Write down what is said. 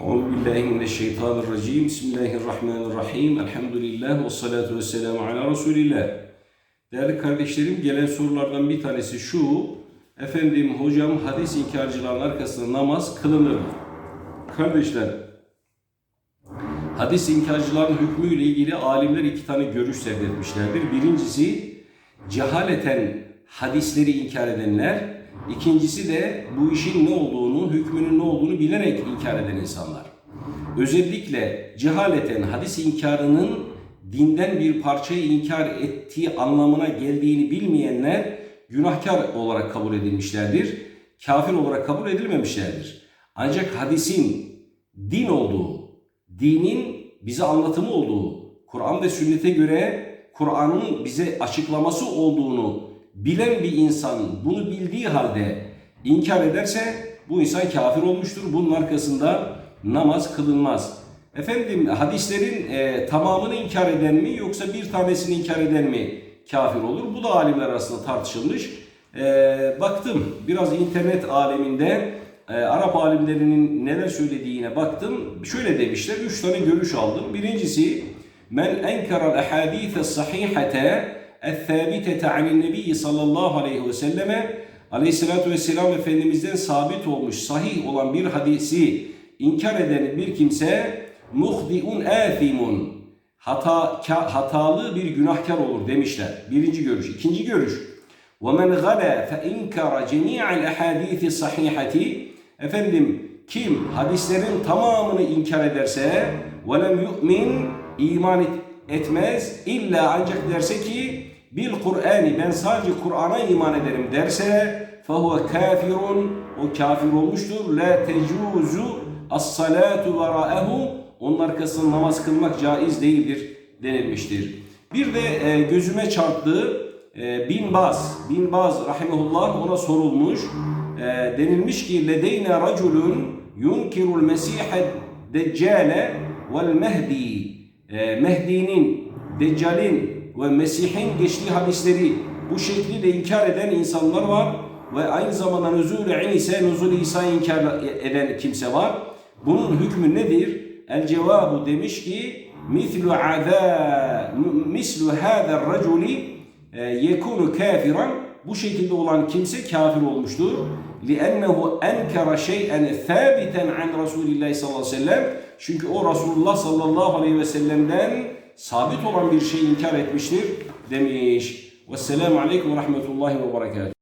Euzu billahi mineşşeytanirracim. Bismillahirrahmanirrahim. Elhamdülillah ve salatu vesselamu ala Resulillah. Değerli kardeşlerim gelen sorulardan bir tanesi şu. Efendim hocam hadis inkarcıların arkasında namaz kılınır mı? Kardeşler hadis inkarcıların hükmüyle ilgili alimler iki tane görüş sevdetmişlerdir. Birincisi cehaleten hadisleri inkar edenler İkincisi de bu işin ne olduğunu, hükmünün ne olduğunu bilerek inkar eden insanlar. Özellikle cehaleten hadis inkarının dinden bir parçayı inkar ettiği anlamına geldiğini bilmeyenler günahkar olarak kabul edilmişlerdir. Kafir olarak kabul edilmemişlerdir. Ancak hadisin din olduğu, dinin bize anlatımı olduğu, Kur'an ve sünnete göre Kur'an'ın bize açıklaması olduğunu bilen bir insan bunu bildiği halde inkar ederse bu insan kafir olmuştur. Bunun arkasında namaz kılınmaz. Efendim hadislerin e, tamamını inkar eden mi yoksa bir tanesini inkar eden mi kafir olur? Bu da alimler arasında tartışılmış. E, baktım biraz internet aleminde e, Arap alimlerinin neler söylediğine baktım. Şöyle demişler, üç tane görüş aldım. Birincisi, men enkeral ehadîfe sahihete el-thâbitete anil nebiyyi sallallahu aleyhi ve selleme aleyhissalatü vesselam Efendimiz'den sabit olmuş, sahih olan bir hadisi inkar eden bir kimse muhdiun âfimun hata, ka- hatalı bir günahkar olur demişler. Birinci görüş. İkinci görüş. وَمَنْ غَلَى فَاِنْكَرَ جَمِيعَ الْاَحَادِيثِ الصَّحِيحَةِ Efendim kim hadislerin tamamını inkar ederse وَلَمْ يُؤْمِنْ iman et- etmez illa ancak derse ki bil Kur'ani ben sadece Kur'an'a iman ederim derse fehuve kafirun o kafir olmuştur. La tecuzu as-salatu veraehu onun arkasında namaz kılmak caiz değildir denilmiştir. Bir de e, gözüme çarptığı e, Bin Baz, Bin Baz rahimehullah ona sorulmuş. E, denilmiş ki ledeyne raculun yunkirul mesihe deccale vel mehdi. E, Mehdi'nin, Deccal'in ve Mesih'in geçtiği hadisleri bu şekliyle inkar eden insanlar var ve aynı zamanda nüzul-i İsa, nüzul İsa'yı inkar eden kimse var. Bunun hükmü nedir? El cevabu demiş ki mislu azâ mislu hâzer raculi e, yekunu kafiran bu şekilde olan kimse kafir olmuştur. لِأَنَّهُ اَنْكَرَ شَيْئًا ثَابِتًا عَنْ رَسُولِ اللّٰهِ sallallahu aleyhi ve sellem Çünkü o Resulullah sallallahu aleyhi ve sellem'den sabit olan bir şeyi inkar etmiştir demiş. Vesselamu aleyküm ve rahmetullahi ve berekatuhu.